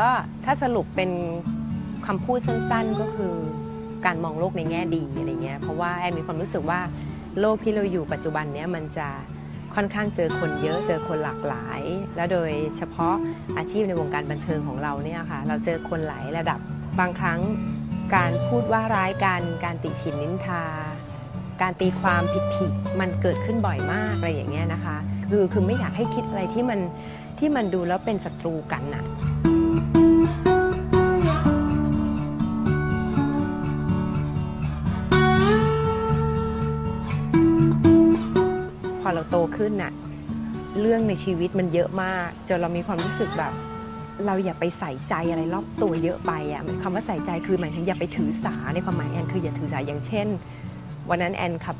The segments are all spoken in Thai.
ก็ถ้าสรุปเป็นคำพูดสั้นๆก็คือการมองโลกในแง่ดีอะไรเงี้ยเพราะว่าแอนมีความรู้สึกว่าโลกที่เราอยู่ปัจจุบันเนี้ยมันจะค่อนข้างเจอคนเยอะเจอคนหลากหลาย แล้วโดยเฉพาะอาชีพในวงการบันเทิงของเราเนี่ยค่ะเราเจอคนหลายระดับบางครั้งการพูดว่าร้ายกันการติฉินนินทา การตีความผิดๆมันเกิดขึ้นบ่อยมากอะไรอย่างเงี้ยนะคะคือคือไม่อยากให้คิดอะไรที่มัน ที่มันดูแล้วเป็นศัตรูกันน่ะพอเราโตขึ้นน่ะเรื่องในชีวิตมันเยอะมากจนเรามีความรู้สึกแบบ เราอย่าไปใส่ใจอะไรรอบตัวเยอะไปอะคำว่าใส่ใจคือหมายถึงอย่าไปถือสาในความหมายแอนคืออย่าถือสาอย่างเช่น วันนั้นแอนขับ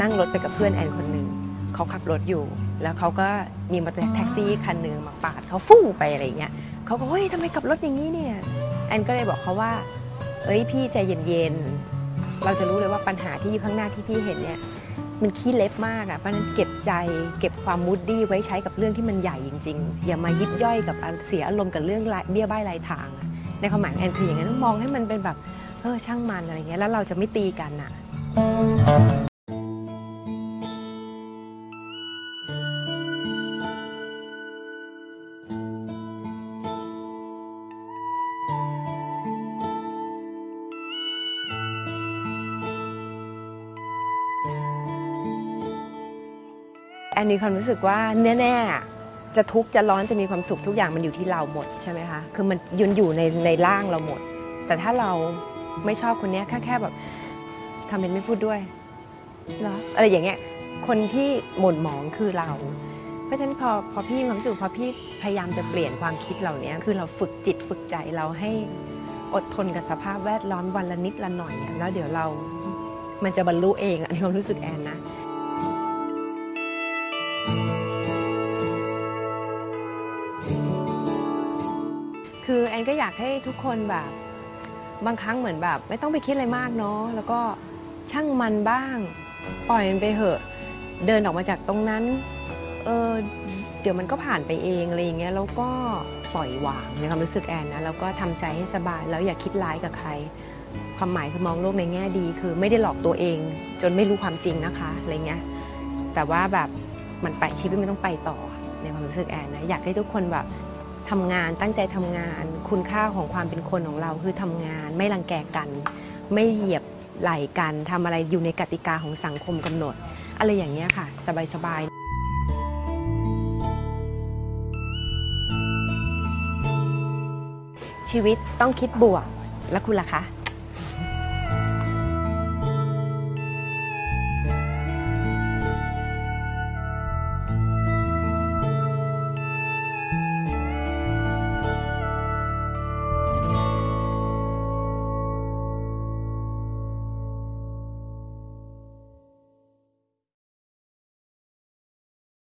นั่งรถไปกับเพื่อนแอนคนหนึ่ง เขาขับรถอยู่ แล้วเขาก็มีมอเตอร์แท็กซี่คันหนึ่งมาปาดเขาฟู่ไปอะไรเงี้ยเขาก็เฮ้ยทำไมขับรถอย่างนี้เนี่ยแอนก็เลยบอกเขาว่า เอ้ยพี่ใจเย็นๆเราจะรู้เลยว่าปัญหาที่อยู่ข้างหน้าที่พี่เห็นเนี่ยมันขี้เล็บมากอะ่ะเพราะนั้นเก็บใจเก็บความมูดดี้ไว้ใช้กับเรื่องที่มันใหญ่จริง ๆ อย่ามายิบย่อยกับเสียอารมณ์กับเรื่องเบี้ยบ้ายลายทางในความหมายแอนคืออย่างนั้นมองให้มันเป็นแบบเออช่างมันอะไรเงี้ยแล้วเราจะไม่ตีกันอะ่ะ แอนมีความรู้สึกว่าแน่ๆจะทุกข์จะร้อนจะมีความสุขทุกอย่างมันอยู่ที่เราหมดใช่ไหมคะคือมันยืนอยู่ในในร่างเราหมด แต่ถ้าเราไม่ชอบคนนี้แค่แค่แบบทำเป็นไม่พูดด้วยเหรออะไรอย่างเงี้ยคนที่หม่นหมองคือเรา เพราะฉะนั้นพอพอพี่ความรู้สึกพอพี่พยายามจะเปลี่ยนความคิดเหล่านี้คือเราฝึกจิตฝึกใจเราให้อดทนกับสภาพแวดล้อมวันละนิดละหน่อยอะแล้วเดี๋ยวเรา มันจะบรรลุเองอะในความรู้สึกแอนนะ คือแอนก็อยากให้ทุกคนแบบ บางครั้งเหมือนแบบ ไม่ต้องไปคิดอะไรมากเนาะแล้วก็ช่างมันบ้าง ปล่อยมันไปเหอะ เดินออกมาจากตรงนั้น เออเดี๋ยวมันก็ผ่านไปเองอะไรอย่างเงี้ยแล้วก็ปล่อยวางในความรู้สึกแอนนะแล้วก็ทำใจให้สบายแล้วอย่าคิดร้ายกับใคร ความหมายคือมองโลกในแง่ดี คือไม่ได้หลอกตัวเอง จนไม่รู้ความจริงนะคะอะไรเงี้ยแต่ว่าแบบมันไปชีวิตมันต้องไปต่อในความรู้สึกแอนนะอยากให้ทุกคนแบบ ทำงานตั้งใจทำงาน คุณค่าของความเป็นคนของเราคือทำงาน ไม่รังแกกัน ไม่เหยียบไหล่กันทำอะไรอยู่ในกติกาของสังคมกำหนด อะไรอย่างเงี้ยค่ะ สบายๆชีวิตต้องคิดบวก แล้วคุณล่ะคะ